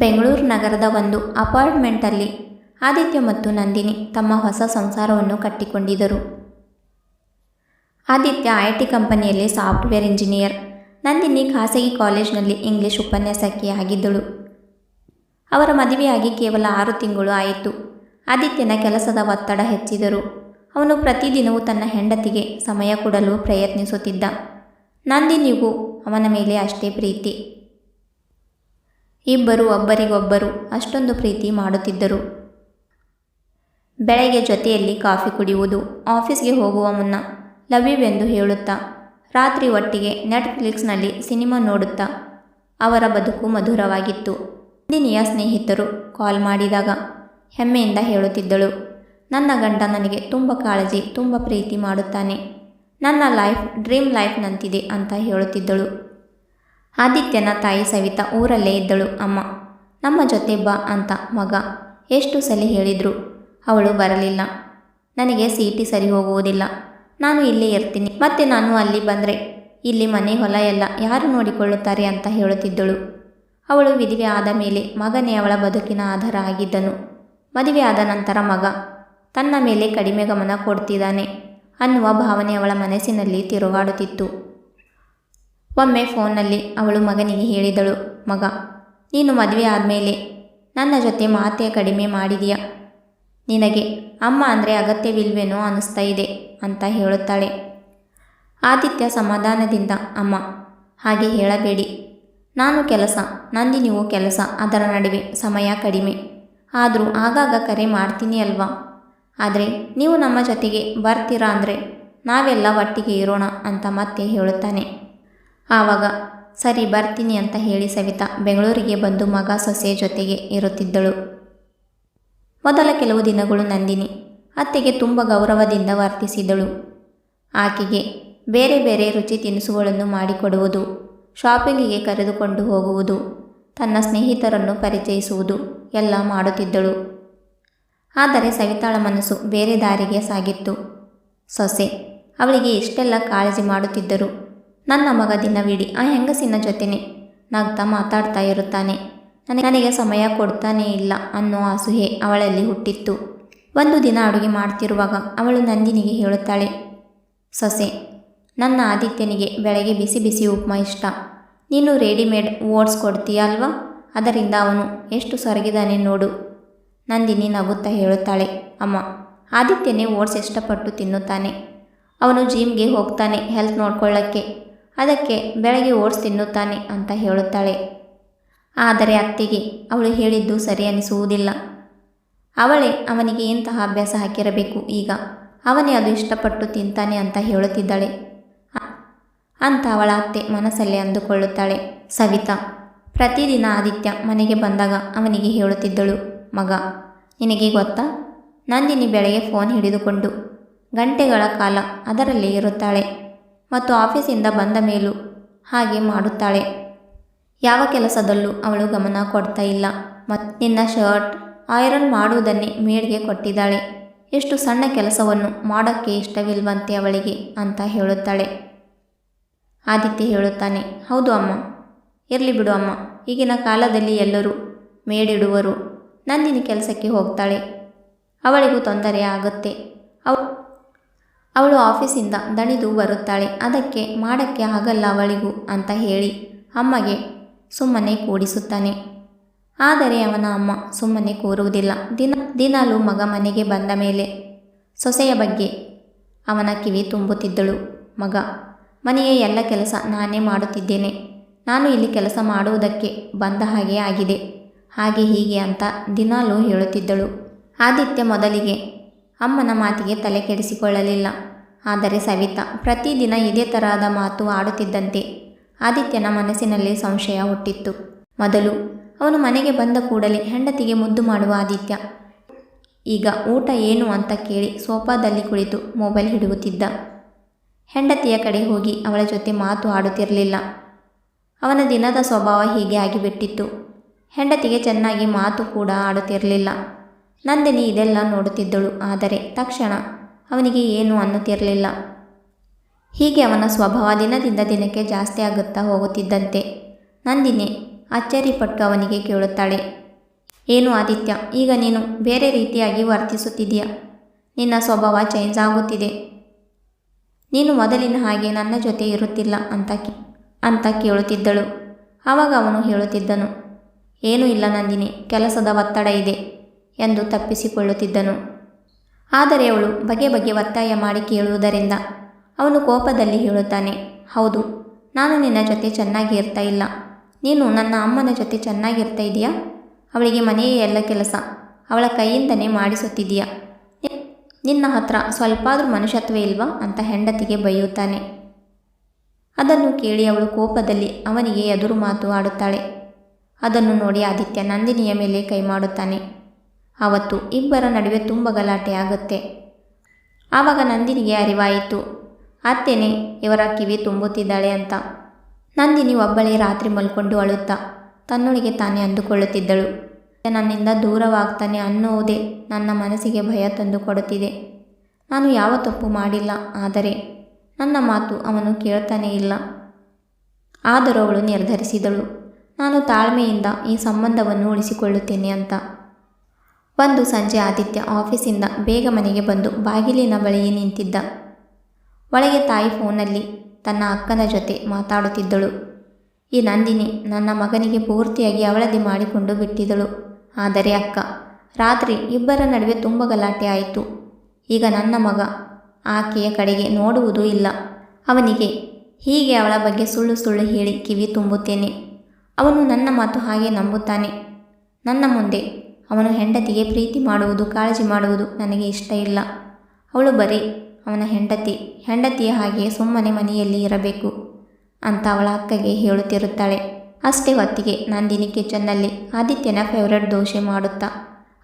ಬೆಂಗಳೂರು ನಗರದ ಒಂದು ಅಪಾರ್ಟ್ಮೆಂಟಲ್ಲಿ ಆದಿತ್ಯ ಮತ್ತು ನಂದಿನಿ ತಮ್ಮ ಹೊಸ ಸಂಸಾರವನ್ನು ಕಟ್ಟಿಕೊಂಡಿದ್ದರು. ಆದಿತ್ಯ ಐ ಟಿ ಕಂಪನಿಯಲ್ಲಿ ಸಾಫ್ಟ್ವೇರ್ ಇಂಜಿನಿಯರ್, ನಂದಿನಿ ಖಾಸಗಿ ಕಾಲೇಜ್ನಲ್ಲಿ ಇಂಗ್ಲಿಷ್ ಉಪನ್ಯಾಸಕಿಯಾಗಿದ್ದಳು ಅವರ ಮದುವೆಯಾಗಿ ಕೇವಲ ಆರು ತಿಂಗಳು ಆಯಿತು. ಆದಿತ್ಯನ ಕೆಲಸದ ಒತ್ತಡ ಹೆಚ್ಚಿದರು ಅವನು ಪ್ರತಿದಿನವೂ ತನ್ನ ಹೆಂಡತಿಗೆ ಸಮಯ ಕೊಡಲು ಪ್ರಯತ್ನಿಸುತ್ತಿದ್ದ. ನಂದಿನಿಗೂ ಅವನ ಮೇಲೆ ಅಷ್ಟೇ ಪ್ರೀತಿ. ಇಬ್ಬರು ಒಬ್ಬರಿಗೊಬ್ಬರು ಅಷ್ಟೊಂದು ಪ್ರೀತಿ ಮಾಡುತ್ತಿದ್ದರು. ಬೆಳಗ್ಗೆ ಜೊತೆಯಲ್ಲಿ ಕಾಫಿ ಕುಡಿಯುವುದು ಆಫೀಸ್ಗೆ ಹೋಗುವ ಮುನ್ನ ಲವ್ ಯು ಎಂದು ಹೇಳುತ್ತಾ, ರಾತ್ರಿ ಒಟ್ಟಿಗೆ ನೆಟ್ಫ್ಲಿಕ್ಸ್ನಲ್ಲಿ ಸಿನಿಮಾ ನೋಡುತ್ತಾ ಅವರ ಬದುಕು ಮಧುರವಾಗಿತ್ತು. ನಂದಿನಿಯ ಸ್ನೇಹಿತರು ಕಾಲ್ ಮಾಡಿದಾಗ ಹೆಮ್ಮೆಯಿಂದ ಹೇಳುತ್ತಿದ್ದಳು, ನನ್ನ ಗಂಡ ನನಗೆ ತುಂಬ ಕಾಳಜಿ, ತುಂಬ ಪ್ರೀತಿ ಮಾಡುತ್ತಾನೆ. ನನ್ನ ಲೈಫ್ ಡ್ರೀಮ್ ಲೈಫ್ನಂತಿದೆ ಅಂತ ಹೇಳುತ್ತಿದ್ದಳು. ಆದಿತ್ಯನ ತಾಯಿ ಸವಿತಾ ಊರಲ್ಲೇ ಇದ್ದಳು. ಅಮ್ಮ, ನಮ್ಮ ಜೊತೆ ಬಾ ಅಂತ ಮಗ. ಎಷ್ಟು ಸಲ ಹೇಳಿದರು ಅವಳು ಬರಲಿಲ್ಲ. ನನಗೆ ಸೀಟಿ ಸರಿ ಹೋಗುವುದಿಲ್ಲ. ನಾನು ಇಲ್ಲೇ ಇರ್ತೀನಿ. ಮತ್ತೆ ನಾನು ಅಲ್ಲಿ ಬಂದರೆ? ಇಲ್ಲಿ ಮನೆ ಹೊಲ ಎಲ್ಲ ಯಾರು ನೋಡಿಕೊಳ್ಳುತ್ತಾರೆ ಅಂತ ಹೇಳುತ್ತಿದ್ದಳು. ಅವಳು ವಿಧವೆ ಆದ ಮೇಲೆ ಮಗನೇ ಅವಳ ಬದುಕಿನ ಆಧಾರ ಆಗಿದ್ದನು. ಮದುವೆ ಆದ ನಂತರ ಮಗ ತನ್ನ ಮೇಲೆ ಕಡಿಮೆ ಗಮನ ಕೊಡ್ತಿದ್ದಾನೆ ಅನ್ನುವ ಭಾವನೆ ಅವಳ ಮನಸ್ಸಿನಲ್ಲಿ ತಿರುಗಾಡುತ್ತಿತ್ತು. ಒಮ್ಮೆ ಫೋನ್ನಲ್ಲಿ ಅವಳು ಮಗನಿಗೆ ಹೇಳಿದಳು, ಮಗ, ನೀನು ಮದುವೆ ಆದಮೇಲೆ ನನ್ನ ಜೊತೆ ಮಾತೆ ಕಡಿಮೆ ಮಾಡಿದೀಯ. ನಿನಗೆ ಅಮ್ಮ ಅಂದರೆ ಅಗತ್ಯವಿಲ್ವೇನೋ ಅನ್ನಿಸ್ತಾ ಇದೆ ಅಂತ ಹೇಳುತ್ತಾಳೆ. ಆದಿತ್ಯ ಸಮಾಧಾನದಿಂದ, ಅಮ್ಮ, ಹಾಗೆ ಹೇಳಬೇಡಿ. ನಾನು ಕೆಲಸ ನಂದಿನಿವು ಕೆಲಸ, ಅದರ ನಡುವೆ ಸಮಯ ಕಡಿಮೆ. ಆದರೂ ಆಗಾಗ ಕರೆ ಮಾಡ್ತೀನಿ ಅಲ್ವಾ? ಆದರೆ ನೀವು ನಮ್ಮ ಜೊತೆಗೆ ಬರ್ತೀರಾ ಅಂದರೆ ನಾವೆಲ್ಲ ಒಟ್ಟಿಗೆ ಇರೋಣ ಅಂತ ಮತ್ತೆ ಹೇಳುತ್ತಾನೆ. ಆವಾಗ, ಸರಿ, ಬರ್ತೀನಿ ಅಂತ ಹೇಳಿ ಸವಿತಾ ಬೆಂಗಳೂರಿಗೆ ಬಂದು ಮಗ ಸೊಸೆ ಜೊತೆಗೆ ಇರುತ್ತಿದ್ದಳು. ಮೊದಲ ಕೆಲವು ದಿನಗಳು ನಂದಿನಿ ಅತ್ತೆಗೆ ತುಂಬ ಗೌರವದಿಂದ ವರ್ತಿಸಿದಳು. ಆಕೆಗೆ ಬೇರೆ ಬೇರೆ ರುಚಿ ತಿನಿಸುಗಳನ್ನು ಮಾಡಿಕೊಡುವುದು, ಶಾಪಿಂಗಿಗೆ ಕರೆದುಕೊಂಡು ಹೋಗುವುದು, ತನ್ನ ಸ್ನೇಹಿತರನ್ನು ಪರಿಚಯಿಸುವುದು ಎಲ್ಲ ಮಾಡುತ್ತಿದ್ದಳು. ಆದರೆ ಸವಿತಾಳ ಮನಸ್ಸು ಬೇರೆ ದಾರಿಗೆ ಸಾಗಿತ್ತು. ಸೊಸೆ, ಅವಳಿಗೆ ಇಷ್ಟೆಲ್ಲ ಕಾಳಜಿ ಮಾಡುತ್ತಿದ್ದರು. ನನ್ನ ಮಗ ದಿನವಿಡೀ ಆ ಹೆಂಗಸಿನ ಜೊತೆನೆ ನಗ್ತಾ ಮಾತಾಡ್ತಾ ಇರುತ್ತಾನೆ. ನನಗೆ ನನಗೆ ಸಮಯ ಕೊಡ್ತಾನೇ ಇಲ್ಲ ಅನ್ನೋ ಅಸೂಹೆ ಅವಳಲ್ಲಿ ಹುಟ್ಟಿತ್ತು. ಒಂದು ದಿನ ಅಡುಗೆ ಮಾಡ್ತಿರುವಾಗ ಅವಳು ನಂದಿನಿಗೆ ಹೇಳುತ್ತಾಳೆ, ಸೊಸೆ, ನನ್ನ ಆದಿತ್ಯನಿಗೆ ಬೆಳಗ್ಗೆ ಬಿಸಿ ಬಿಸಿ ಉಪ್ಮಾ ಇಷ್ಟ. ನೀನು ರೆಡಿಮೇಡ್ ಓಟ್ಸ್ ಕೊಡ್ತೀಯ ಅಲ್ವಾ? ಅದರಿಂದ ಅವನು ಎಷ್ಟು ಸೊರಗಿದಾನೆ ನೋಡು, ನಂದಿನಿ ನಗುತ್ತಾ ಹೇಳುತ್ತಾಳೆ. ಅಮ್ಮ, ಆದಿತ್ಯನೇ ಓಟ್ಸ್ ಇಷ್ಟಪಟ್ಟು ತಿನ್ನುತ್ತಾನೆ. ಅವನು ಜಿಮ್ಗೆ ಹೋಗ್ತಾನೆ ಹೆಲ್ತ್ ನೋಡ್ಕೊಳ್ಳೋಕ್ಕೆ. ಅದಕ್ಕೆ ಬೆಳಗ್ಗೆ ಓಟ್ಸ್ ತಿನ್ನುತ್ತಾನೆ ಅಂತ ಹೇಳುತ್ತಾಳೆ. ಆದರೆ ಅತ್ತಿಗೆ ಅವಳು ಹೇಳಿದ್ದು ಸರಿ ಅನಿಸುವುದಿಲ್ಲ. ಅವಳೇ ಅವನಿಗೆ ಇಂತಹ ಅಭ್ಯಾಸ ಹಾಕಿರಬೇಕು ಈಗ? ಅವನೇ ಅದು ಇಷ್ಟಪಟ್ಟು ತಿಂತಾನೆ ಅಂತ ಹೇಳುತ್ತಿದ್ದಾಳೆ. ಅಂತ ಅವಳ ಅತ್ತೆ ಮನಸ್ಸಲ್ಲಿ ಅಂದುಕೊಳ್ಳುತ್ತಾಳೆ. ಸವಿತಾ, ಪ್ರತಿದಿನ ಆದಿತ್ಯ ಮನೆಗೆ ಬಂದಾಗ ಅವನಿಗೆ ಹೇಳುತ್ತಿದ್ದಳು, ಮಗ, ನಿನಗೆ ಗೊತ್ತಾ? ನಂದಿನಿ ಬೆಳಗ್ಗೆ ಫೋನ್ ಹಿಡಿದುಕೊಂಡು ಗಂಟೆಗಳ ಕಾಲ ಅದರಲ್ಲಿ ಇರುತ್ತಾಳೆ. ಮತ್ತು ಆಫೀಸಿಂದ ಬಂದ ಮೇಲೂ ಹಾಗೆ ಮಾಡುತ್ತಾಳೆ. ಯಾವ ಕೆಲಸದಲ್ಲೂ ಅವಳು ಗಮನ ಕೊಡ್ತಾ ಇಲ್ಲ. ಮತ್ತು ನಿನ್ನ ಶರ್ಟ್, ಐರನ್ ಮಾಡುವುದನ್ನೇ ಮೇಡ್ಗೆ ಕೊಟ್ಟಿದ್ದಾಳೆ. ಎಷ್ಟು ಸಣ್ಣ ಕೆಲಸವನ್ನು ಮಾಡೋಕ್ಕೆ ಇಷ್ಟವಿಲ್ವಂತೆ ಅವಳಿಗೆ ಅಂತ ಹೇಳುತ್ತಾಳೆ. ಆದಿತ್ಯ ಹೇಳುತ್ತಾನೆ, ಹೌದು ಅಮ್ಮ, ಇರಲಿ ಬಿಡು ಅಮ್ಮ. ಈಗಿನ ಕಾಲದಲ್ಲಿ ಎಲ್ಲರೂ ಮೇಡಿಡುವರು. ನಂದಿನಿ ಕೆಲಸಕ್ಕೆ ಹೋಗ್ತಾಳೆ. ಅವಳಿಗೂ ತೊಂದರೆ ಆಗುತ್ತೆ. ಅವಳು ಆಫೀಸಿಂದ ದಣಿದು ಬರುತ್ತಾಳೆ. ಅದಕ್ಕೆ ಮಾಡಕ್ಕೆ ಆಗಲ್ಲ ಅವಳಿಗೂ ಅಂತ ಹೇಳಿ ಅಮ್ಮಗೆ ಸುಮ್ಮನೆ ಕೂಡಿಸುತ್ತಾನೆ. ಆದರೆ ಅವನ ಅಮ್ಮ ಸುಮ್ಮನೆ ಕೂರುವುದಿಲ್ಲ. ದಿನ, ದಿನಾಲೂ ಮಗ ಮನೆಗೆ ಬಂದ ಮೇಲೆ ಸೊಸೆಯ ಬಗ್ಗೆ ಅವನ ಕಿವಿ ತುಂಬುತ್ತಿದ್ದಳು. ಮಗ, ಮನೆಯ ಎಲ್ಲ ಕೆಲಸ ನಾನೇ ಮಾಡುತ್ತಿದ್ದೇನೆ. ನಾನು ಇಲ್ಲಿ ಕೆಲಸ ಮಾಡುವುದಕ್ಕೆ ಬಂದ ಹಾಗೆ ಆಗಿದೆ. ಹಾಗೆ ಹೀಗೆ ಅಂತ ದಿನಾಲೂ ಹೇಳುತ್ತಿದ್ದಳು. ಆದಿತ್ಯ ಮೊದಲಿಗೆ ಅಮ್ಮನ ಮಾತಿಗೆ ತಲೆ ಕೆಡಿಸಿಕೊಳ್ಳಲಿಲ್ಲ. ಆದರೆ ಸವಿತಾ, ಪ್ರತಿದಿನ ಇದೇ ತರಹದ ಮಾತು ಆಡುತ್ತಿದ್ದಂತೆ ಆದಿತ್ಯನ ಮನಸ್ಸಿನಲ್ಲಿ ಸಂಶಯ ಹುಟ್ಟಿತ್ತು. ಮೊದಲು ಅವನು ಮನೆಗೆ ಬಂದ ಕೂಡಲೇ ಹೆಂಡತಿಗೆ ಮುದ್ದು ಮಾಡುವ ಆದಿತ್ಯ. ಈಗ ಊಟ ಏನು ಅಂತ ಕೇಳಿ ಸೋಫಾದಲ್ಲಿ ಕುಳಿತು ಮೊಬೈಲ್ ಹಿಡಿಯುತ್ತಿದ್ದ. ಹೆಂಡತಿಯ ಕಡೆ ಹೋಗಿ ಅವಳ ಜೊತೆ ಮಾತು ಆಡುತ್ತಿರಲಿಲ್ಲ. ಅವನ ದಿನದ ಸ್ವಭಾವ ಹೀಗೆ ಆಗಿಬಿಟ್ಟಿತ್ತು. ಹೆಂಡತಿಗೆ ಚೆನ್ನಾಗಿ ಮಾತು ಕೂಡ ಆಡುತ್ತಿರಲಿಲ್ಲ. ನಂದಿನಿ ಇದೆಲ್ಲ ನೋಡುತ್ತಿದ್ದಳು. ಆದರೆ ತಕ್ಷಣ ಅವನಿಗೆ ಏನು ಅನ್ನುತ್ತಿರಲಿಲ್ಲ. ಹೀಗೆ ಅವನ ಸ್ವಭಾವ ದಿನದಿಂದ ದಿನಕ್ಕೆ ಜಾಸ್ತಿ ಆಗುತ್ತಾ ಹೋಗುತ್ತಿದ್ದಂತೆ ನಂದಿನಿ ಅಚ್ಚರಿಪಟ್ಟು ಅವನಿಗೆ ಕೇಳುತ್ತಾಳೆ, ಏನು ಆದಿತ್ಯ, ಈಗ ನೀನು ಬೇರೆ ರೀತಿಯಾಗಿ ವರ್ತಿಸುತ್ತಿದೆಯಾ ನಿನ್ನ ಸ್ವಭಾವ ಚೇಂಜ್ ಆಗುತ್ತಿದೆ. ನೀನು ಮೊದಲಿನ ಹಾಗೆ ನನ್ನ ಜೊತೆ ಇರುತ್ತಿಲ್ಲ ಅಂತ ಅಂತ ಕೇಳುತ್ತಿದ್ದಳು. ಆವಾಗ ಅವನು ಹೇಳುತ್ತಿದ್ದನು, ಏನೂ ಇಲ್ಲ ನಂದಿನಿ, ಕೆಲಸದ ಒತ್ತಡ ಇದೆ. ಎಂದು ತಪ್ಪಿಸಿಕೊಳ್ಳುತ್ತಿದ್ದನು. ಆದರೆ ಅವಳು ಬಗೆ ಬಗೆ ಒತ್ತಾಯ ಮಾಡಿ ಕೇಳುವುದರಿಂದ ಅವನು ಕೋಪದಲ್ಲಿ ಹೇಳುತ್ತಾನೆ, ಹೌದು, ನಾನು ನಿನ್ನ ಜೊತೆ ಚೆನ್ನಾಗಿ ಇರ್ತಾ ಇಲ್ಲ. ನೀನು ನನ್ನ ಅಮ್ಮನ ಜೊತೆ ಚೆನ್ನಾಗಿರ್ತಾ ಇದೆಯಾ? ಅವಳಿಗೆ ಮನೆಯ ಎಲ್ಲ ಕೆಲಸ. ಅವಳ ಕೈಯಿಂದನೇ ಮಾಡಿಸುತ್ತಿದೆಯಾ ನಿನ್ನ ಹತ್ರ ಸ್ವಲ್ಪಾದರೂ ಮನುಷ್ಯತ್ವ ಇಲ್ವಾ? ಅಂತ ಹೆಂಡತಿಗೆ ಬೈಯುತ್ತಾನೆ. ಅದನ್ನು ಕೇಳಿ ಅವಳು ಕೋಪದಲ್ಲಿ ಅವನಿಗೆ ಎದುರು ಮಾತು ಆಡುತ್ತಾಳೆ. ಅದನ್ನು ನೋಡಿ ಆದಿತ್ಯ ನಂದಿನಿಯ ಮೇಲೆ ಕೈ ಮಾಡುತ್ತಾನೆ ಆವತ್ತು ಇಬ್ಬರ ನಡುವೆ ತುಂಬ ಗಲಾಟೆ ಆಗುತ್ತೆ. ಆವಾಗ ನಂದಿನಿಗೆ ಅರಿವಾಯಿತು, ಅತ್ತೆನೇ, ಇವರ ಕಿವಿ ತುಂಬುತ್ತಿದ್ದಾಳೆ ಅಂತ. ನಂದಿನಿ ಒಬ್ಬಳೇ ರಾತ್ರಿ ಮಲ್ಕೊಂಡು ಅಳುತ್ತಾ, ತನ್ನೊಳಗೆ ತಾನೇ ಅಂದುಕೊಳ್ಳುತ್ತಿದ್ದಳು. ನನ್ನಿಂದ ದೂರವಾಗ್ತಾನೆ ಅನ್ನುವುದೇ ನನ್ನ ಮನಸ್ಸಿಗೆ ಭಯ ತಂದು ಕೊಡುತ್ತಿದೆ. ನಾನು ಯಾವ ತಪ್ಪು ಮಾಡಿಲ್ಲ, ಆದರೆ ನನ್ನ ಮಾತು ಅವನು ಕೇಳ್ತಾನೇ ಇಲ್ಲ. ಆದರೂ ಅವಳು ನಿರ್ಧರಿಸಿದಳು. ನಾನು ತಾಳ್ಮೆಯಿಂದ ಈ ಸಂಬಂಧವನ್ನು ಉಳಿಸಿಕೊಳ್ಳುತ್ತೇನೆ ಅಂತ. ಒಂದು ಸಂಜೆ ಆದಿತ್ಯ ಆಫೀಸಿಂದ ಬೇಗ ಮನೆಗೆ ಬಂದು ಬಾಗಿಲಿನ ಬಳಿಯೇ ನಿಂತಿದ್ದ. ಒಳಗೆ ತಾಯಿ ಫೋನಲ್ಲಿ ತನ್ನ ಅಕ್ಕನ ಜೊತೆ ಮಾತಾಡುತ್ತಿದ್ದಳು. ಈ ನಂದಿನಿ ನನ್ನ ಮಗನಿಗೆ ಪೂರ್ತಿಯಾಗಿ ಅವಳದಿ ಮಾಡಿಕೊಂಡು ಬಿಟ್ಟಿದ್ದಳು. ಆದರೆ ಅಕ್ಕ, ರಾತ್ರಿ ಇಬ್ಬರ ನಡುವೆ ತುಂಬ ಗಲಾಟೆ ಆಯಿತು. ಈಗ ನನ್ನ ಮಗ ಆಕೆಯ ಕಡೆಗೆ ನೋಡುವುದೂ ಇಲ್ಲ. ಅವನಿಗೆ ಹೀಗೆ ಅವಳ ಬಗ್ಗೆ ಸುಳ್ಳು ಸುಳ್ಳು ಹೇಳಿ ಕಿವಿ ತುಂಬುತ್ತೇನೆ. ಅವನು ನನ್ನ ಮಾತು ಹಾಗೆ ನಂಬುತ್ತಾನೆ. ನನ್ನ ಮುಂದೆ ಅವನು ಹೆಂಡತಿಗೆ ಪ್ರೀತಿ ಮಾಡುವುದು, ಕಾಳಜಿ ಮಾಡುವುದು ನನಗೆ ಇಷ್ಟ ಇಲ್ಲ. ಅವಳು ಬರೀ, ಅವನ ಹೆಂಡತಿ, ಹೆಂಡತಿಯ ಹಾಗೆ ಸುಮ್ಮನೆ ಮನೆಯಲ್ಲಿ ಇರಬೇಕು ಅಂತ ಅವಳ ಅಕ್ಕಗೆ ಹೇಳುತ್ತಿರುತ್ತಾಳೆ. ಅಷ್ಟೇ ಹೊತ್ತಿಗೆ ನಂದಿನಿ ಕಿಚನ್ನಲ್ಲಿ ಆದಿತ್ಯನ ಫೇವ್ರೆಟ್ ದೋಸೆ ಮಾಡುತ್ತಾ,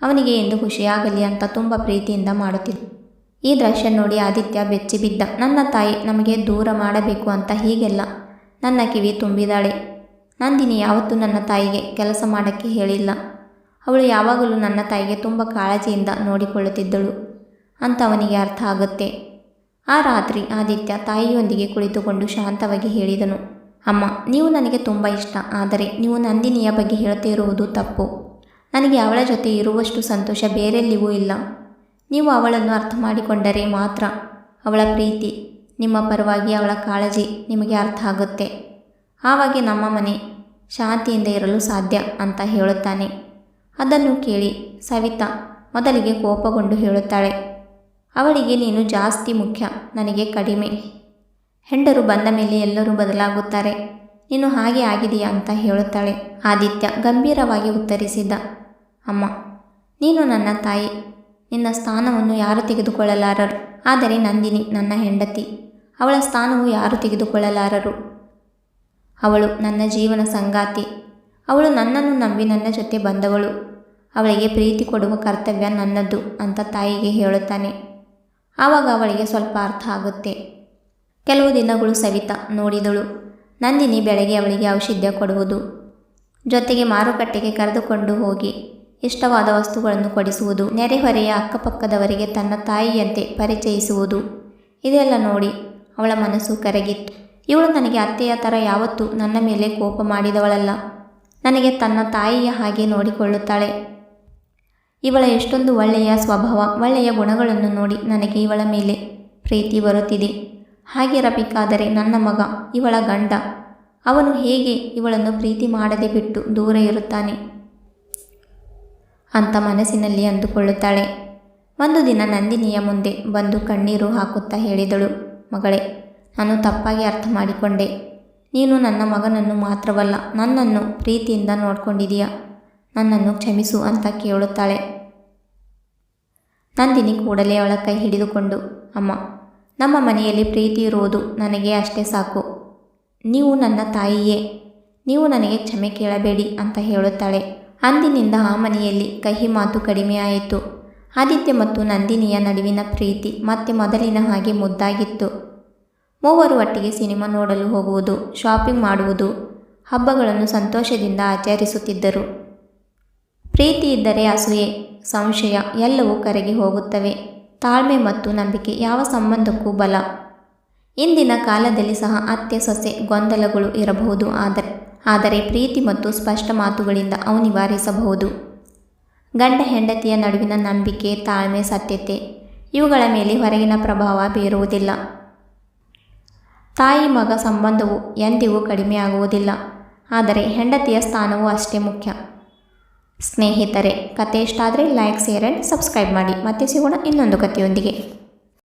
ಅವನಿಗೆ ಎಂದು ಖುಷಿಯಾಗಲಿ ಅಂತ ತುಂಬ ಪ್ರೀತಿಯಿಂದ ಮಾಡುತ್ತಿದ್ದ ಈ ದೃಶ್ಯ ನೋಡಿ ಆದಿತ್ಯ ಬೆಚ್ಚಿ ಬಿದ್ದ ನನ್ನ ತಾಯಿ ನಮಗೆ ದೂರ ಮಾಡಬೇಕು ಅಂತ ಹೀಗೆಲ್ಲ ನನ್ನ ಕಿವಿ ತುಂಬಿದಾಳೆ. ನಂದಿನಿ ಯಾವತ್ತೂ ನನ್ನ ತಾಯಿಗೆ ಕೆಲಸ ಮಾಡೋಕ್ಕೆ ಹೇಳಿಲ್ಲ. ಅವಳು ಯಾವಾಗಲೂ ನನ್ನ ತಾಯಿಗೆ ತುಂಬ ಕಾಳಜಿಯಿಂದ ನೋಡಿಕೊಳ್ಳುತ್ತಿದ್ದಳು. ಅಂತ ಅವನಿಗೆ ಅರ್ಥ ಆಗುತ್ತೆ. ಆ ರಾತ್ರಿ ಆದಿತ್ಯ ತಾಯಿಯೊಂದಿಗೆ ಕುಳಿತುಕೊಂಡು ಶಾಂತವಾಗಿ ಹೇಳಿದನು, ಅಮ್ಮ, ನೀವು ನನಗೆ ತುಂಬ ಇಷ್ಟ, ಆದರೆ ನೀವು ನಂದಿನಿಯ ಬಗ್ಗೆ ಹೇಳುತ್ತಿರುವುದು ತಪ್ಪು. ನನಗೆ ಅವಳ ಜೊತೆ ಇರುವಷ್ಟು ಸಂತೋಷ ಬೇರೆಲ್ಲಿಗೂ ಇಲ್ಲ. ನೀವು ಅವಳನ್ನು ಅರ್ಥ ಮಾಡಿಕೊಂಡರೆ ಮಾತ್ರ ಅವಳ ಪ್ರೀತಿ, ನಿಮ್ಮ ಪರವಾಗಿ ಅವಳ ಕಾಳಜಿ ನಿಮಗೆ ಅರ್ಥ ಆಗುತ್ತೆ. ಆವಾಗ ನಮ್ಮ ಮನೆ ಶಾಂತಿಯಿಂದ ಇರಲು ಸಾಧ್ಯ, ಅಂತ ಹೇಳುತ್ತಾನೆ. ಅದನ್ನು ಕೇಳಿ ಸವಿತಾ ಮೊದಲಿಗೆ ಕೋಪಗೊಂಡು ಹೇಳುತ್ತಾಳೆ, ಅವಳಿಗೆ ನೀನು ಜಾಸ್ತಿ ಮುಖ್ಯ, ನನಗೆ ಕಡಿಮೆ. ಹೆಂಡರು ಬಂದ ಮೇಲೆ ಎಲ್ಲರೂ ಬದಲಾಗುತ್ತಾರೆ. ನೀನು ಹಾಗೆ ಆಗಿದೆಯಾ ಅಂತ ಹೇಳುತ್ತಾಳೆ ಆದಿತ್ಯ ಗಂಭೀರವಾಗಿ ಉತ್ತರಿಸಿದ್ದ ಅಮ್ಮ, ನೀನು ನನ್ನ ತಾಯಿ. ನಿನ್ನ ಸ್ಥಾನವನ್ನು ಯಾರು ತೆಗೆದುಕೊಳ್ಳಲಾರರು? ಆದರೆ ನಂದಿನಿ ನನ್ನ ಹೆಂಡತಿ. ಅವಳ ಸ್ಥಾನವು ಯಾರು ತೆಗೆದುಕೊಳ್ಳಲಾರರು? ಅವಳು ನನ್ನ ಜೀವನ ಸಂಗಾತಿ. ಅವಳು ನನ್ನನ್ನು ನಂಬಿ ನನ್ನ ಜೊತೆ ಬಂದವಳು. ಅವಳಿಗೆ ಪ್ರೀತಿ ಕೊಡುವ ಕರ್ತವ್ಯ ನನ್ನದು ಅಂತ ತಾಯಿಗೆ ಹೇಳುತ್ತಾನೆ. ಆವಾಗ ಅವಳಿಗೆ ಸ್ವಲ್ಪ ಅರ್ಥ ಆಗುತ್ತೆ. ಕೆಲವು ದಿನಗಳು ಸವಿತಾ ನೋಡಿದಳು. ನಂದಿನಿ ಬೆಳಗ್ಗೆ ಅವಳಿಗೆ ಔಷಧ್ಯ ಕೊಡುವುದು. ಜೊತೆಗೆ ಮಾರುಕಟ್ಟೆಗೆ ಕರೆದುಕೊಂಡು ಹೋಗಿ. ಇಷ್ಟವಾದ ವಸ್ತುಗಳನ್ನು ಕೊಡಿಸುವುದು. ನೆರೆಹೊರೆಯ ಅಕ್ಕಪಕ್ಕದವರಿಗೆ ತನ್ನ ತಾಯಿಯಂತೆ ಪರಿಚಯಿಸುವುದು. ಇದೆಲ್ಲ ನೋಡಿ ಅವಳ ಮನಸ್ಸು ಕರಗಿತ್ತು. ಇವಳು ನನಗೆ ಅತ್ತೆಯ ಥರ ಯಾವತ್ತೂ ನನ್ನ ಮೇಲೆ ಕೋಪ ಮಾಡಿದವಳಲ್ಲ. ನನಗೆ ತನ್ನ ತಾಯಿಯ ಹಾಗೆ ನೋಡಿಕೊಳ್ಳುತ್ತಾಳೆ. ಇವಳ ಎಷ್ಟೊಂದು ಒಳ್ಳೆಯ ಸ್ವಭಾವ, ಒಳ್ಳೆಯ ಗುಣಗಳನ್ನು ನೋಡಿ ನನಗೆ ಇವಳ ಮೇಲೆ ಪ್ರೀತಿ ಬರುತ್ತಿದೆ. ಹಾಗಿರಬೇಕಾದರೆ ನನ್ನ ಮಗ, ಇವಳ ಗಂಡ. ಅವನು ಹೇಗೆ ಇವಳನ್ನು ಪ್ರೀತಿ ಮಾಡದೆ ಬಿಟ್ಟು ದೂರ ಇರುತ್ತಾನೆ? ಅಂತ ಮನಸ್ಸಿನಲ್ಲಿ ಅಂದುಕೊಳ್ಳುತ್ತಾಳೆ. ಒಂದು ದಿನ ನಂದಿನಿಯ ಮುಂದೆ ಬಂದು ಕಣ್ಣೀರು ಹಾಕುತ್ತಾ ಹೇಳಿದಳು, ಮಗಳೇ, ನಾನು ತಪ್ಪಾಗಿ ಅರ್ಥ ಮಾಡಿಕೊಂಡೆ. ನೀನು ನನ್ನ ಮಗನನ್ನು ಮಾತ್ರವಲ್ಲ, ನನ್ನನ್ನು ಪ್ರೀತಿಯಿಂದ ನೋಡ್ಕೊಂಡಿದೀಯ. ನನ್ನನ್ನು ಕ್ಷಮಿಸು ಅಂತ ಕೇಳುತ್ತಾಳೆ. ನಂದಿನಿ ಕೂಡಲೇ ಅವಳ ಕೈ ಹಿಡಿದುಕೊಂಡು, ಅಮ್ಮ, ನಮ್ಮ ಮನೆಯಲ್ಲಿ ಪ್ರೀತಿ ಇರುವುದು ನನಗೆ ಅಷ್ಟೇ ಸಾಕು. ನೀವು ನನ್ನ ತಾಯಿಯೇ, ನೀವು ನನಗೆ ಕ್ಷಮೆ ಕೇಳಬೇಡಿ ಅಂತ ಹೇಳುತ್ತಾಳೆ. ಅಂದಿನಿಂದ ಆ ಮನೆಯಲ್ಲಿ ಕಹಿ ಮಾತು ಕಡಿಮೆಯಾಯಿತು ಆದಿತ್ಯ ಮತ್ತು ನಂದಿನಿಯ ನಡುವಿನ ಪ್ರೀತಿ ಮತ್ತೆ ಮೊದಲಿನ ಹಾಗೆ ಮುದ್ದಾಗಿತ್ತು. ಮೂವರು ಒಟ್ಟಿಗೆ ಸಿನಿಮಾ ನೋಡಲು ಹೋಗುವುದು, ಶಾಪಿಂಗ್ ಮಾಡುವುದು, ಹಬ್ಬಗಳನ್ನು ಸಂತೋಷದಿಂದ ಆಚರಿಸುತ್ತಿದ್ದರು. ಪ್ರೀತಿ ಇದ್ದರೆ ಅಸೂಯೆ, ಸಂಶಯ ಎಲ್ಲವೂ ಕರಗಿ ಹೋಗುತ್ತವೆ. ತಾಳ್ಮೆ ಮತ್ತು ನಂಬಿಕೆ ಯಾವ ಸಂಬಂಧಕ್ಕೂ ಬಲ. ಇಂದಿನ ಕಾಲದಲ್ಲಿ ಸಹ ಅತ್ಯ ಸೊಸೆ ಗೊಂದಲಗಳು ಇರಬಹುದು ಆದರೆ ಆದರೆ ಪ್ರೀತಿ ಮತ್ತು ಸ್ಪಷ್ಟ ಮಾತುಗಳಿಂದ ಅವು ನಿವಾರಿಸಬಹುದು ಗಂಡ ಹೆಂಡತಿಯ ನಡುವಿನ ನಂಬಿಕೆ, ತಾಳ್ಮೆ, ಸತ್ಯತೆ ಇವುಗಳ ಮೇಲೆ ಹೊರಗಿನ ಪ್ರಭಾವ ಬೀರುವುದಿಲ್ಲ. ತಾಯಿ ಮಗ ಸಂಬಂಧವು ಎಂದಿಗೂ ಕಡಿಮೆಯಾಗುವುದಿಲ್ಲ. ಆದರೆ ಹೆಂಡತಿಯ ಸ್ಥಾನವು ಅಷ್ಟೇ ಮುಖ್ಯ. ಸ್ನೇಹಿತರೆ ಕತೆ ಇಷ್ಟ ಆದರೆ ಲೈಕ್ ಶೇರ್ ಆ್ಯಂಡ್ ಸಬ್ಸ್ಕ್ರೈಬ್ ಮಾಡಿ. ಮತ್ತೆ ಸಿಗೋಣ ಇನ್ನೊಂದು ಕಥೆಯೊಂದಿಗೆ.